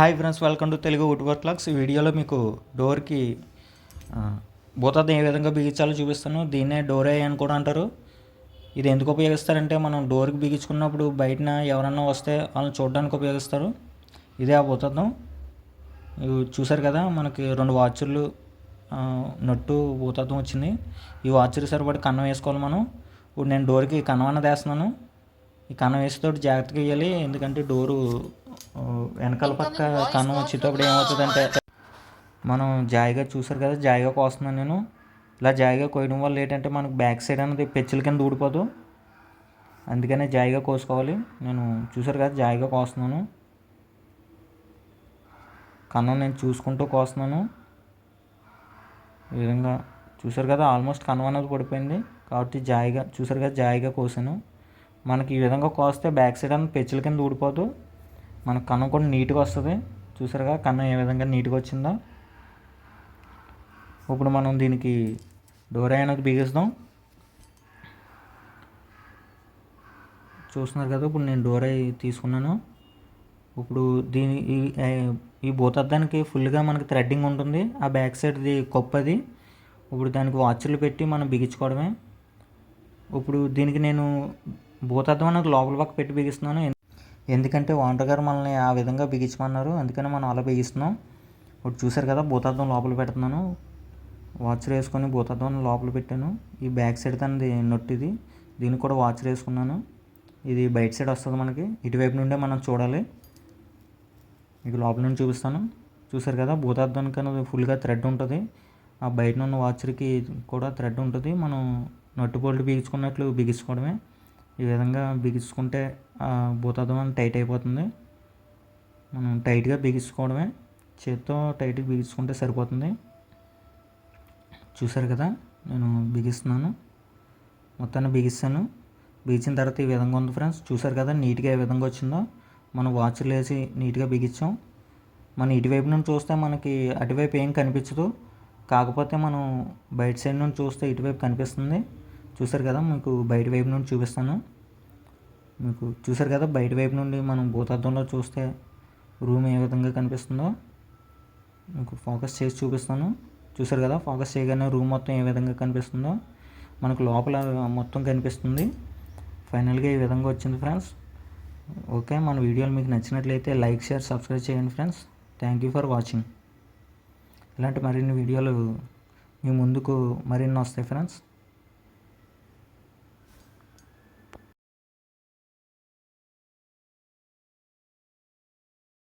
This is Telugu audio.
Hi friends welcome to Telugu wood work clocks ఈ వీడియోలో మీకు డోర్కి భూతద్దం ఏ విధంగా బిగించాలో చూపిస్తాను. దీన్నే డోరే అని కూడా అంటారు. ఇది ఎందుకు ఉపయోగిస్తారంటే మనం డోర్కి బిగించుకున్నప్పుడు బయటన ఎవరన్నా వస్తే వాళ్ళని చూడడానికి ఉపయోగిస్తారు. ఇదే ఆ భూతద్దం చూసారు కదా మనకి రెండు వాచర్లు నట్టు భూతద్దం వచ్చింది. ఈ వాచర్కి సరిపడి కన్నం వేసుకోవాలి మనం. ఇప్పుడు నేను డోర్కి కన్నం అన్నది వేస్తున్నాను. ఈ కన్నం వేసేటప్పుడు జాగ్రత్తగా వేయాలి ఎందుకంటే డోరు వెనకాల పక్క కన్నం వచ్చేటప్పుడు ఏమవుతుందంటే మనం జాయిగా చూసారు కదా జాయిగా కోస్తున్నాను నేను. ఇలా జాయిగా కోయడం వల్ల ఏంటంటే మనకు బ్యాక్ సైడ్ అనేది పెచ్చుల కింద ఊడిపోదు. అందుకనే జాయిగా కోసుకోవాలి. నేను చూసారు కదా జాయిగా కోస్తున్నాను. కన్నం నేను చూసుకుంటూ కోస్తున్నాను. ఈ విధంగా చూసారు కదా ఆల్మోస్ట్ కన్నం అనేది పడిపోయింది కాబట్టి జాయిగా చూసారు కదా జాయిగా కోసాను. మనకి ఈ విధంగా కోస్తే బ్యాక్ సైడ్ అనేది పెచ్చుల కింద ఊడిపోదు. మన కన్ను కూడా నీట్గా వస్తుంది. చూసారుగా? కన్ను ఏ విధంగా నీట్గా వచ్చిందో. ఇప్పుడు మనం దీనికి డోర్ అనేది బిగిస్తాం. చూస్తున్నారు కదా ఇప్పుడు నేను డోర్ తీసుకున్నాను. ఇప్పుడు దీని ఈ ఈ భూతద్దానికి ఫుల్గా మనకి థ్రెడ్డింగ్ ఉంటుంది. ఆ బ్యాక్ సైడ్ది కొప్పది ఇప్పుడు దానికి వాచ్లు పెట్టి మనం బిగించుకోవడమే. ఇప్పుడు దీనికి నేను భూతద్దం అనేది లోపల పక్క పెట్టి బిగిస్తున్నాను. ఎందుకంటే ఓనర్ గారు మనల్ని ఆ విధంగా బిగించమన్నారు. అందుకని మనం అలా బిగిస్తున్నాం. ఇప్పుడు చూసారు కదా భూతార్థం లోపల పెడుతున్నాను. వాచ్ వేసుకొని భూతార్థం లోపల పెట్టాను. ఈ బ్యాక్ సైడ్ తనది నొట్టు ఇది. దీనికి కూడా వాచ్ వేసుకున్నాను. ఇది బయట సైడ్ వస్తుంది మనకి. ఇటువైపు నుండే మనం చూడాలి. మీకు లోపల నుండి చూపిస్తాను. చూసారు కదా భూతార్థానికి అనేది ఫుల్గా థ్రెడ్ ఉంటుంది. ఆ బయట ఉన్న వాచర్కి కూడా థ్రెడ్ ఉంటుంది. మనం నట్టు బోల్ట్ బిగించుకున్నట్లు బిగించుకోవడమే. ఈ విధంగా బిగించుకుంటే భూతత్వం టైట్ అయిపోతుంది. మనం టైట్గా బిగించుకోవడమే. చేత్తో టైట్గా బిగించుకుంటే సరిపోతుంది. చూసారు కదా నేను బిగిస్తున్నాను. మొత్తాన్ని బిగిస్తాను. బిగించిన తర్వాత ఈ విధంగా ఉంది ఫ్రెండ్స్. చూసారు కదా నీట్గా ఏ విధంగా వచ్చిందో. మనం వాచ్లు వేసి నీట్గా బిగించాం. మనం ఇటువైపు నుండి చూస్తే మనకి అటువైపు ఏం కనిపించదు. కాకపోతే మనం బయట సైడ్ నుండి చూస్తే ఇటువైపు కనిపిస్తుంది. చూసారు కదా మీకు బయట వైపు నుండి చూపిస్తాను. మీకు చూసారు కదా బయట వైపు నుండి మనం భూతార్థంలో చూస్తే రూమ్ ఏ విధంగా కనిపిస్తుందో. మీకు ఫోకస్ చేసి చూపిస్తాను. చూసారు కదా ఫోకస్ చేయగానే రూమ్ మొత్తం ఏ విధంగా కనిపిస్తుందో. మనకు లోపల మొత్తం కనిపిస్తుంది. ఫైనల్గా ఈ విధంగా వచ్చింది ఫ్రెండ్స్ ఓకే మన వీడియోలు మీకు నచ్చినట్లయితే లైక్ షేర్ సబ్స్క్రైబ్ చేయండి friends thank you for watching ఇలాంటి మరిన్ని వీడియోలు మీ ముందుకు మరిన్ని వస్తాయి ఫ్రెండ్స్